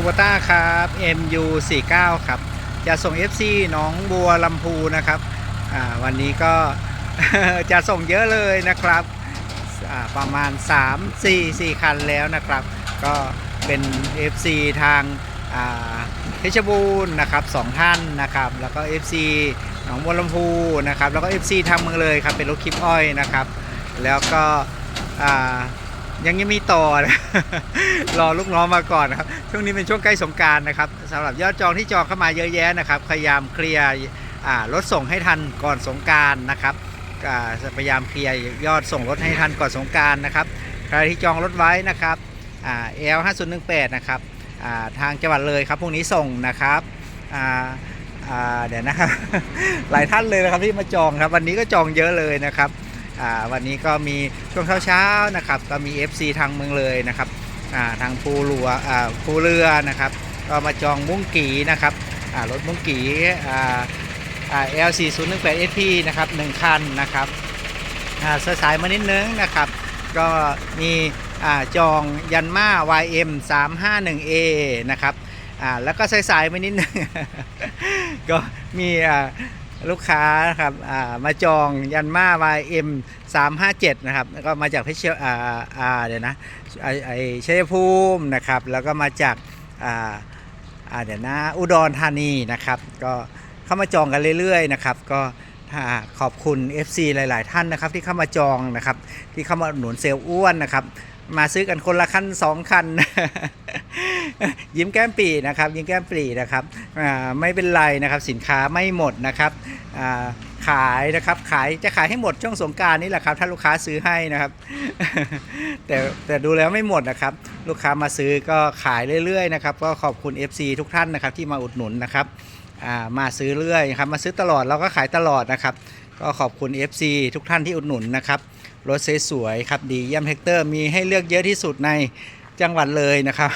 คูบต้าครับ MU49 ครับ จะส่ง FC น้องบัวลำพูนะครับวันนี้ก็จะส่งเยอะเลยนะครับ ประมาณ 3 4 4 คันแล้วนะครับ ก็เป็น FC ทางเพชรบูรณ์นะครับสองท่านนะครับ แล้วก็ FC หนองบัวลำพูนะครับ แล้วก็ FC ทางเมืองเลยครับ เป็นรถคลิปอ้อยนะครับ แล้วก็ ยังยังมีต่อนะรอลูกน้องมาก่อนนะครับ ช่วงนี้เป็นช่วงใกล้สงการนะครับสำหรับยอดจองที่จองเข้ามาเยอะแยะนะครับพยายามเคลียร์รถส่งให้ทันก่อนสงการนะครับพยายามเคลียร์ยอดส่งรถให้ทันก่อนสงการนะครับใครที่จองรถไว้นะครับอ่า L 5 0 1 8นะครับทางจังหวัดเลยครับพรุ่งนี้ส่งนะครับเดี๋ยวนะครับหลายท่านเลยนะครับที่มาจองครับ วันนี้ก็จองเยอะเลยนะครับ วันนี้ก็มีช่วงเช้าๆนะครับก็มี FC ทางเมืองเลยนะครับทางภูเรืออ่าภูเรือนะครับ ก็มาจองมุ้งกีนะครับรถมุ้งกีอ่าอ่า L 4 0 1 8 SP นะครับหนึ่งคันนะครับอ่าเสื้อสายมานิดนึงนะครับ ก็มีอจองยันมา YM 351A นะครับแล้วก็สายๆมานิดนึงก็มีอ ลูกค้านะครับมาจองยันมา YM 357 นะครับแล้วก็มาจากเพชรอ่าอ่าเดี๋ยวนะไอชัยภูมินะครับ แล้วก็มาจากอ่าอ่าเดี๋ยวนะอุดรธานีนะครับ ก็เข้ามาจองกันเรื่อยๆนะครับ ก็ขอบคุณ FC หลาย ๆ ท่านนะครับ ที่เข้ามาจองนะครับ ที่เข้ามาหนุนเซลล์อ้วนนะครับ มาซื้อกันคนละคันสองคัน ยิ้มแก้มปีนะครับ ยิ้มแก้มปีนะครับไม่เป็นไรนะครับ สินค้าไม่หมดนะครับขายนะครับขายจะขายให้หมดช่วงสงการนี่แหละครับ ถ้าลูกค้าซื้อให้นะครับ แต่แต่ดูแล้วไม่หมดนะครับ ลูกค้ามาซื้อก็ขายเรื่อยๆนะครับ ก็ขอบคุณ FC ทุกท่านนะครับ ที่มาอุดหนุนนะครับมาซื้อเรื่อยครับมาซื้อตลอดเราก็ขายตลอดนะครับ ก็ขอบคุณ FC ทุกท่านที่อุดหนุนนะครับ รถสวยๆครับดีเยี่ยมเฮกเตอร์มีให้เลือกเยอะที่สุดในจังหวัดเลยนะครับ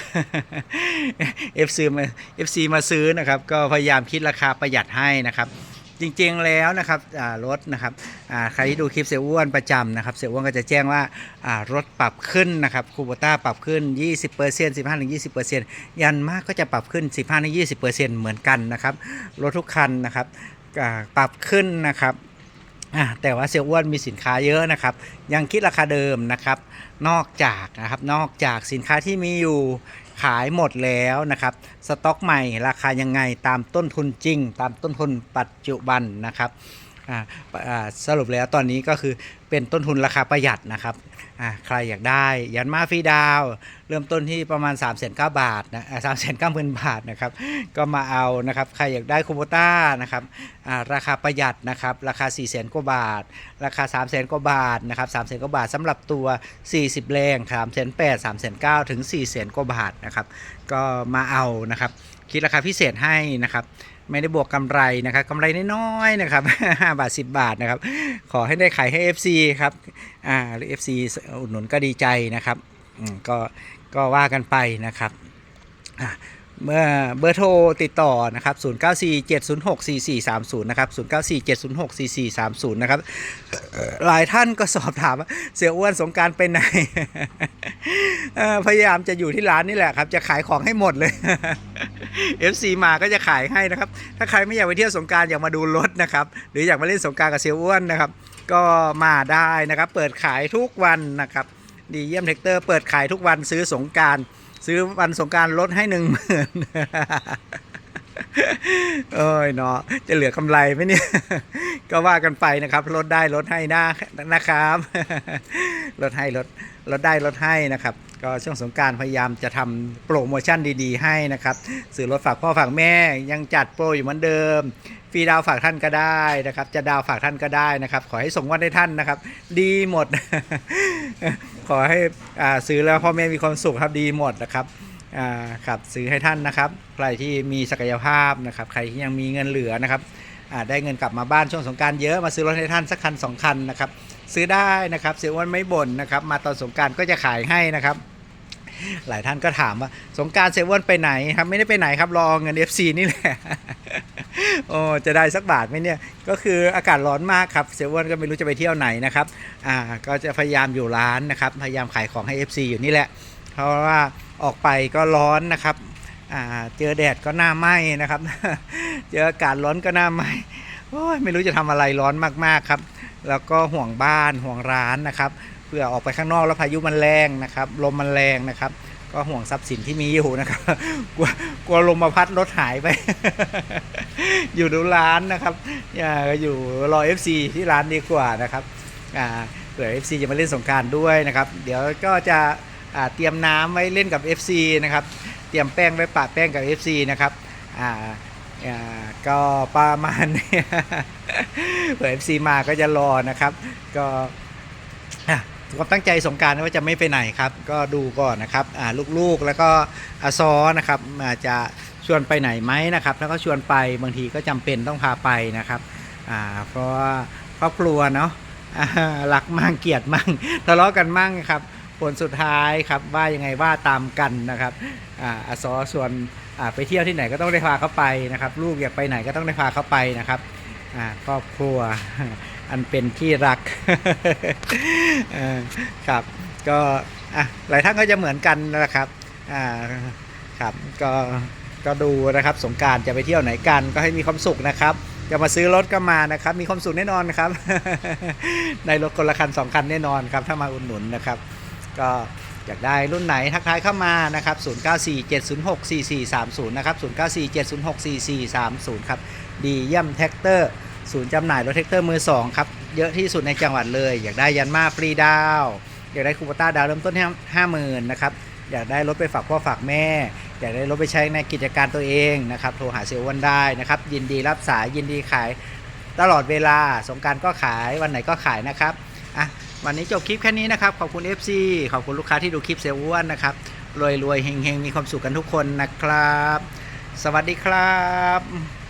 FC มา FC มาซื้อนะครับ ก็พยายามคิดราคาประหยัดให้นะครับ จริงๆแล้วนะครับรถนะครับใครที่ดูคลิปเซลอ้วนประจำนะครับเซลอ้วนก็จะแจ้งว่ารถปรับขึ้นนะครับคูโบต้าปรับขึ้น 20% 15-20%ยันมากก็จะปรับขึ้น 15-20%เหมือนกันนะครับ รถทุกคันนะครับปรับขึ้นนะครับ อะแต่ว่าเซียวอ้วนมีสินค้าเยอะนะครับ ยังคิดราคาเดิมนะครับ นอกจากนะครับนอกจากสินค้าที่มีอยู่ขายหมดแล้วนะครับสต็อกใหม่ราคายังไงตามต้นทุนจริง ตามต้นทุนปัจจุบันนะครับ สรุปแล้วตอนนี้ก็คือเป็นต้นทุนราคาประหยัดนะครับใครอยากได้ยันมาฟรีดาว เริ่มต้นที่ประมาณ3 9 0 0 0บาทนะสามแสนเก้าหมื่นบาทนะครับก็มาเอานะครับใครอยากได้คูโบต้านะครับราคาประหยัดนะครับราคา4 0 0 0 0 0กว่าบาท ราคา3 0 0 0 0 0กว่าบาทนะครับ3 0 0 0 0 0กว่าบาทสำหรับตัว 40 แรง3 8 0 0 0 3 9 0 0 0ถึง4 0 0 0 0กว่าบาทนะครับก็มาเอานะครับ คิดราคาพิเศษให้นะครับไม่ได้บวกกำไรนะครับกำไรน้อยๆนะครับ5บาท 10 บาทนะครับขอให้ได้ขายให้ FC ครับอ่าหรือ FC อุดหนุนก็ดีใจนะครับก็ก็ว่ากันไปนะครับอะ เมื่อเบอร์โทรติดต่อนะครับ 0947064430 นะครับ 0947064430 นะครับเอ่อหลายท่านก็สอบถามว่าเสียอ้วนสงการไปไหน พยายามจะอยู่ที่ร้านนี่แหละครับ จะขายของให้หมดเลย FC มาก็จะขายให้นะครับ ถ้าใครไม่อยากไปเที่ยวสงการอยากมาดูรถนะครับ หรืออยากมาเล่นสงการกับเซียอ้วนนะครับ ก็มาได้นะครับ เปิดขายทุกวันนะครับ ดีเยี่ยมเทคเตอร์เปิดขายทุกวันซื้อสงการ ซื้อวันสงการลดให้หนึ่งหมื่นเอ้ยเนาะจะเหลือกำไรไหมเนี่ย ก็ว่ากันไปนะครับลดได้ลดให้นะนะครับลดให้ลดลดได้ลดให้นะครับ ก็ช่วงสงการพยายามจะทำโปรโมชั่นดีๆ ให้นะครับซื้อรถฝากพ่อฝากแม่ยังจัดโปรอยู่เหมือนเดิมฟรีดาวฝากท่านก็ได้นะครับ จะดาวฝากท่านก็ได้นะครับ ขอให้ส่งวันให้ท่านนะครับ ดีหมด ขอให้อ่าซื้อแล้วพ่อแม่มีความสุขครับดีหมดนะครับอ่าครับซื้อให้ท่านนะครับ ใครที่มีศักยภาพนะครับ ใครที่ยังมีเงินเหลือนะครับอ่าได้เงินกลับมาบ้านช่วงสงการเยอะมาซื้อรถให้ท่านสักคันสองคันนะครับ ซื้อได้นะครับเสียอ้วนไม่บ่นนะครับ มาตอนสงการก็จะขายให้นะครับ หลายท่านก็ถามว่า สงการเซเว่นไปไหนครับ ไม่ได้ไปไหนครับรอเงิน FC นี่แหละ โอ้จะได้สักบาทไหมเนี่ย ก็คืออากาศร้อนมากครับเซเว่นก็ไม่รู้จะไปเที่ยวไหนนะครับ อ่า ก็จะพยายามอยู่ร้านนะครับ พยายามขายของให้ FC อยู่นี่แหละ เพราะว่าออกไปก็ร้อนนะครับ อ่า เจอแดดก็หน้าไหม้นะครับ เจออากาศร้อนก็หน้าไหม้โอ้ยไม่รู้จะทำอะไรร้อนมากๆครับ แล้วก็ห่วงบ้านห่วงร้านนะครับ พื่อออกไปข้างนอกแล้วพายุมันแรงนะครับลมมันแรงนะครับ ก็ห่วงทรัพย์สินที่มีอยู่นะครับกลัวกลัวลมมาพัดรถหายไป อยู่ดูร้านนะครับอย่าอยู่รอ FC ที่ร้านดีกว่านะครับอ่าเผื่อ FC จะมาเล่นสงการด้วยนะครับ เดี๋ยวก็จะเตรียมน้ำไว้เล่นกับ FC นะครับเตรียมแป้งไว้ปะแป้งกับ FC นะครับอ่าก็ประมาณนี้เผื่อ FC มาก็จะรอนะครับ ก็ ความตั้งใจสงการว่าจะไม่ไปไหนครับ ก็ดูก่อนนะครับลูกๆแล้วก็อาซอนะครับอาจจะชวนไปไหนไหมนะครับ แล้วก็ชวนไปบางทีก็จำเป็นต้องพาไปนะครับเพราะว่าครอบครัวเนาะรักมั่งเกลียดมั่งทะเลาะกันมั่งครับผลสุดท้ายครับว่ายังไงว่าตามกันนะครับอาซอส่วนไปเที่ยวที่ไหนก็ต้องได้พาเขาไปนะครับ ลูกอยากไปไหนก็ต้องได้พาเขาไปนะครับครอบครัว อันเป็นที่รักครับก็หลายท่านก็จะเหมือนกันนะครับครับก็ก็ดูนะครับสงการจะไปเที่ยวไหนกันก็ให้มีความสุขนะครับจะมาซื้อรถก็มานะครับ มีความสุขแน่นอนครับ ในรถคนละคันสองคันแน่นอนครับ ถ้ามาอุดหนุนนะครับ ก็อยากได้รุ่นไหนทักทายเข้ามานะครับ 0947064430 นะครับ 0947064430 ครับ ดีเยี่ยมแท็กเตอร์ ศูนย์จำหน่ายรถแท็กเตอร์มือ2ครับ เยอะที่สุดในจังหวัดเลย อยากได้ยันมาฟรีดาว อยากได้คูปต้าดาวเริ่มต้นที่ห้าหมื่นนะครับ อยากได้รถไปฝากพ่อฝากแม่ อยากได้รถไปใช้ในกิจการตัวเองนะครับ โทรหาเซลวันได้นะครับ ยินดีรับสายยินดีขายตลอดเวลา สงการก็ขายวันไหนก็ขายนะครับอะวันนี้จบคลิปแค่นี้นะครับ ขอบคุณ FC ขอบคุณลูกค้าที่ดูคลิปเซลล์อ้วนนะครับรวยรวยๆเฮงๆมีความสุขกันทุกคนนะครับ สวัสดีครับ